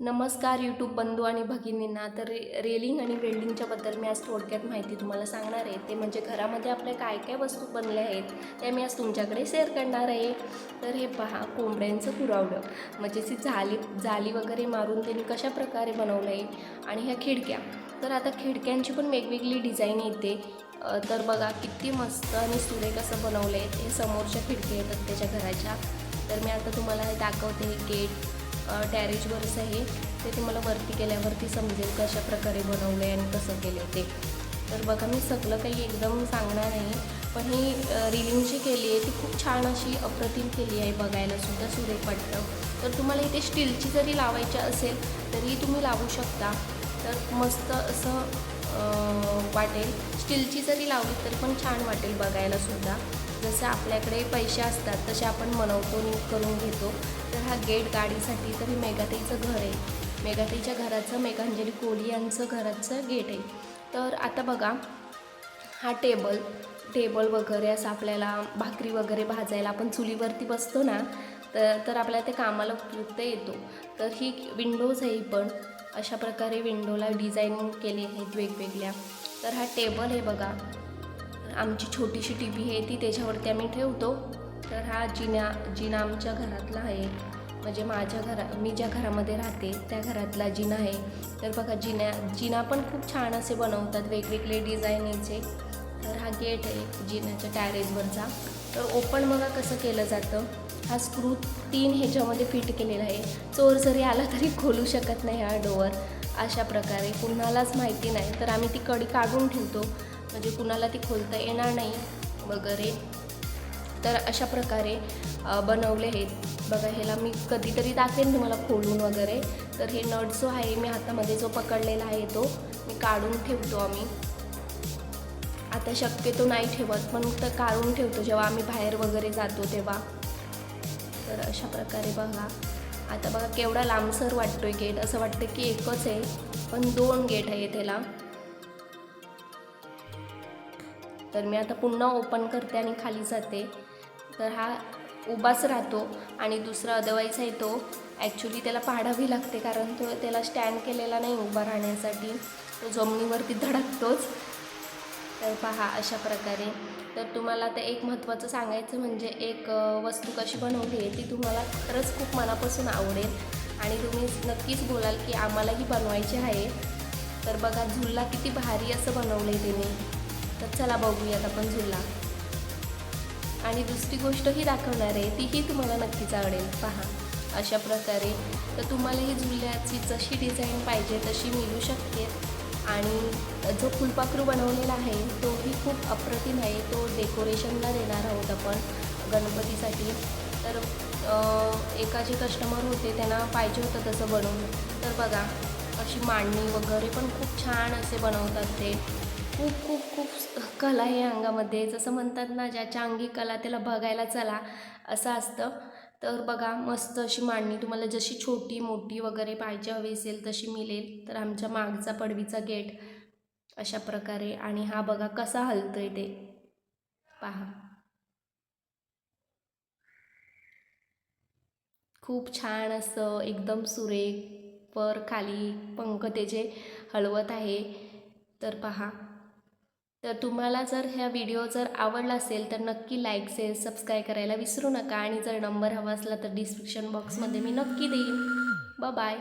नमस्कार यूट्यूब बंधू आणि भगिनींना. तर रे रेलिंग आणि वेल्डिंगच्याबद्दल मी आज थोडक्यात माहिती तुम्हाला सांगणार आहे. ते म्हणजे घरामध्ये आपल्या काय काय वस्तू बनल्या आहेत त्या मी आज तुमच्याकडे शेअर करणार आहे. तर हे पहा कोंबड्यांचं पुरावलं म्हणजे ती जाली जाली वगैरे मारून त्यांनी कशा प्रकारे बनवलं आहे आणि ह्या खिडक्या. तर आता खिडक्यांची पण वेगवेगळी डिझाईन येते. तर बघा किती मस्त आणि सुरेख असं बनवलं आहे हे समोरच्या खिडक्या येतात त्याच्या घराच्या. तर मी आता तुम्हाला हे दाखवते हे गेट टॅरेजवरच आहे. ते तुम्हाला वरती गेल्यावरती समजेल कशा प्रकारे बनवलं आहे आणि कसं केलं ते. तर बघा मी सगळं काही एकदम सांगणार नाही पण ही रिलिंग जी केली आहे ती खूप छान अशी अप्रतिम केली आहे बघायला सुद्धा सुरेख वाटतं. तर तुम्हाला इथे स्टीलची जरी लावायची असेल तरी तुम्ही लावू शकता. तर मस्त असं वाटेल. स्टीलची जरी लावली तरी पण छान वाटेल बघायला सुद्धा. जसं आपल्याकडे पैसे असतात तसे आपण मनवतो करून घेतो. तर हा गेट गाडीसाठी तर हे मेघाताईचं घर आहे. मेघाताईच्या घराचं मेघांजली कोळी यांचं घराचं गेट आहे. तर आता बघा हा टेबल टेबल वगैरे असं आपल्याला भाकरी वगैरे भाजायला आपण चुलीवरती बसतो ना तर तर आपल्याला ते कामाला उपयुक्त येतो. तर ही विंडोज आहे पण. अशा प्रकारे विंडोला डिझाईन केले आहेत वेगवेगळ्या. तर हा टेबल आहे बघा. आमची छोटीशी टी व्ही आहे ती त्याच्यावरती आम्ही ठेवतो. तर हा जिना जिना आमच्या घरातला आहे. म्हणजे माझ्या घरा मी ज्या घरामध्ये राहते त्या घरातला जिना आहे. तर बघा जिन्या जिना पण खूप छान असे बनवतात वेगवेगळे डिझाईनचे. तर हा गेट आहे जिन्याच्या टॅरेजवरचा तर ओपन बघा कसं केलं जातं. हा स्क्रू तीन ह्याच्यामध्ये फिट केलेला आहे. चोर जरी आला तरी खोलू शकत नाही हा डोअर अशा प्रकारे कुणालाच माहिती नाही. तर आम्ही ती कडी काढून ठेवतो. म्हणजे कुणाला ती खोलता येणार नाही वगैरे. तर अशा प्रकारे बनवले आहेत बघा ह्याला मी कधीतरी दाखवेन तुम्हाला खोलून वगैरे. तर हे नट जो आहे मी हातामध्ये जो पकडलेला आहे तो मी काढून ठेवतो आम्ही. आता शक्यतो नाही ठेवत पण तर काढून ठेवतो. जेव्हा आम्ही बाहेर वगैरे जातो तेव्हा. तर अशा प्रकारे बघा. आता बघा केवढा लांबसर वाटतोय गेट असं वाटतं की एकच आहे पण दोन गेट आहे त्याला तर मी आता पुन्हा ओपन करते आणि खाली जाते. तर हा उभाच राहतो आणि दुसरा अदरवाईज आहे तो. ॲक्च्युली त्याला पाडावी लागते कारण तो त्याला स्टँड केलेला नाही उभा राहण्यासाठी. तो जमिनीवरती धडकतोच. तर पहा अशा प्रकारे. तर तुम्हाला आता एक महत्त्वाचं सांगायचं म्हणजे एक वस्तू कशी बनवली आहे ती तुम्हाला खरंच खूप मनापासून आवडेल. आणि तुम्ही नक्कीच बोलाल की आम्हालाही बनवायची आहे. तर बघा झुल्ला किती भारी असं बनवलं आहे तिने. तर चला बघूयात आपण झुल्ला आणि दुसरी गोष्टही दाखवणार आहे तीही तुम्हाला नक्कीच आवडेल. पहा अशा प्रकारे. तर तुम्हाला ही झुल्याची जशी डिझाईन पाहिजे तशी मिळू शकते. आणि जो फुलपाखरू बनवलेला आहे तोही खूप अप्रतिम आहे. तो डेकोरेशनला देणार आहोत आपण गणपतीसाठी. तर एका जे कस्टमर होते त्यांना पाहिजे होतं तसं बनवून. तर बघा अशी मांडणी वगैरे पण खूप छान असे बनवतात ते. खूप खूप खूप कला आहे अंगामध्ये. जसं म्हणतात ना ज्याच्या अंगी कला त्याला बघायला चला असं असतं. तर बघा मस्त अशी मांडणी. तुम्हाला जशी छोटी मोठी वगैरे पाहिजे हवी असेल तशी मिळेल. तर आमच्या मागचा पडवीचा गेट अशा प्रकारे. आणि हा बघा कसा हलतोय ते. पहा. खूप छान असं एकदम सुरेख वर खाली पंख त्याचे हलवत आहे. तर पहा. तर तुम्हाला जर ह्या व्हिडिओ जर आवडला असेल तर नक्की लाईक शेअर सबस्क्राईब करायला विसरू नका. आणि जर नंबर हवा असला तर डिस्क्रिप्शन बॉक्समध्ये मी नक्की देईन. बाय